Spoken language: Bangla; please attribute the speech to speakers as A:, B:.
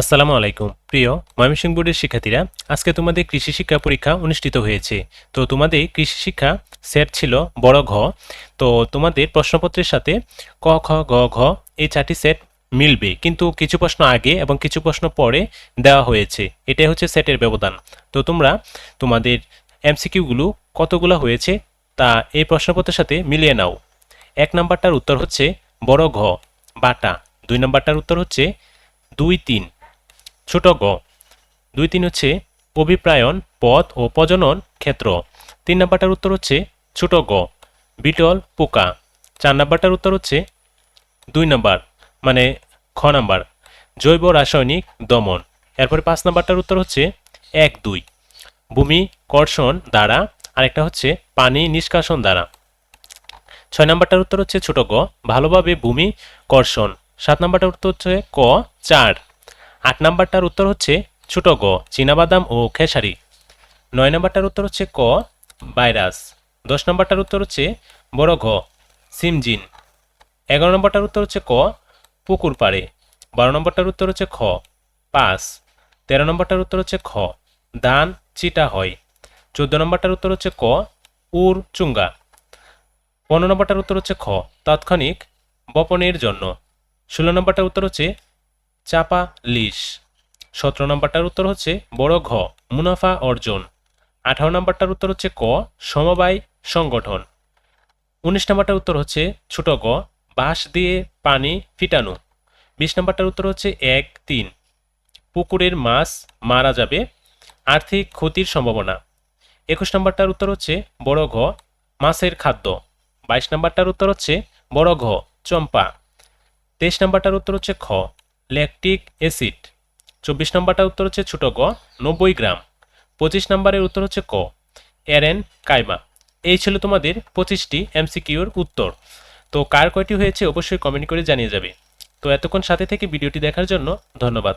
A: আসসালামু আলাইকুম। প্রিয় ময়মনসিংহ বোর্ডের শিক্ষার্থীরা, আজকে তোমাদের কৃষি শিক্ষা পরীক্ষা অনুষ্ঠিত হয়েছে। তো তোমাদের কৃষি শিক্ষা সেট ছিল বড় ঘ। তো তোমাদের প্রশ্নপত্রের সাথে ক, খ, গ, ঘ এই চারটি সেট মিলবে। কিন্তু কিছু প্রশ্ন আগে এবং কিছু প্রশ্ন পরে দেওয়া হয়েছে। এটাই হচ্ছে সেটের ব্যবধান। তো তোমরা তোমাদের এমসিকিউগুলো কতগুলো হয়েছে তা এই প্রশ্নপত্রের সাথে মিলিয়ে নাও। এক নাম্বারটার উত্তর হচ্ছে বড় ঘ, বাটা। দুই নাম্বারটার উত্তর হচ্ছে দুই তিন। ছোট গ। দুই তিন হচ্ছে অভিপ্রায়ন পথ ও প্রজনন ক্ষেত্র। তিন নাম্বারটার উত্তর হচ্ছে ছোট গ। বিটল, পোকা। চার নাম্বারটার উত্তর হচ্ছে দুই নাম্বার মানে খ নাম্বার, জৈব রাসায়নিক দমন। এরপরে পাঁচ নাম্বারটার উত্তর হচ্ছে এক দুই। ভূমি কর্ষণ দ্বারা, আরেকটা হচ্ছে পানি নিষ্কাশন দ্বারা। ছয় নাম্বারটার উত্তর হচ্ছে ছোট গ। ভালোভাবে ভূমি কর্ষণ। সাত নাম্বারটার উত্তর হচ্ছে ক, চার। আট নাম্বারটার উত্তর হচ্ছে ছোট গ, চীনাবাদাম ও খেসারি। নয় নাম্বারটার উত্তর হচ্ছে ক, ভাইরাস। দশ নাম্বারটার উত্তর হচ্ছে বড় ঘ, সিমজিন। এগারো নম্বরটার উত্তর হচ্ছে ক, পুকুর পাড়ে। বারো নম্বরটার উত্তর হচ্ছে খ পাস তেরো নম্বরটার উত্তর হচ্ছে খ, দান চিটা হয়। চোদ্দ নম্বরটার উত্তর হচ্ছে ক, উর চুঙ্গা। পনেরো নম্বরটার উত্তর হচ্ছে খ, তাৎক্ষণিক বপনের জন্য। ষোলো নম্বরটার উত্তর হচ্ছে চাপা লিস সতেরো নম্বরটার উত্তর হচ্ছে বড় ঘ, মুনাফা অর্জন। আঠারো নম্বরটার উত্তর হচ্ছে ক, সমবায় সংগঠন। উনিশ নম্বরটার উত্তর হচ্ছে ছোট গ, বাঁশ দিয়ে পানি ফিটানো। বিশ নম্বরটার উত্তর হচ্ছে এক, তিন। পুকুরের মাছ মারা যাবে, আর্থিক ক্ষতির সম্ভাবনা। একুশ নম্বরটার উত্তর হচ্ছে বড় ঘ, মাছের খাদ্য। বাইশ নম্বরটার উত্তর হচ্ছে বড় ঘ, চম্পা। তেইশ নম্বরটার উত্তর হচ্ছে খ ল্যাকটিক অ্যাসিড। চব্বিশ নম্বরটার উত্তর হচ্ছে ছোট গ, নব্বই গ্রাম। পঁচিশ নম্বরের উত্তর হচ্ছে ক এরেন কাইমা। এই ছিল তোমাদের পঁচিশটি এমসিকিউর উত্তর। তো কার কয়টি হয়েছে অবশ্যই কমেন্ট করে জানিয়ে যাবে। তো এতক্ষণ সাথে থেকে ভিডিওটি দেখার জন্য ধন্যবাদ।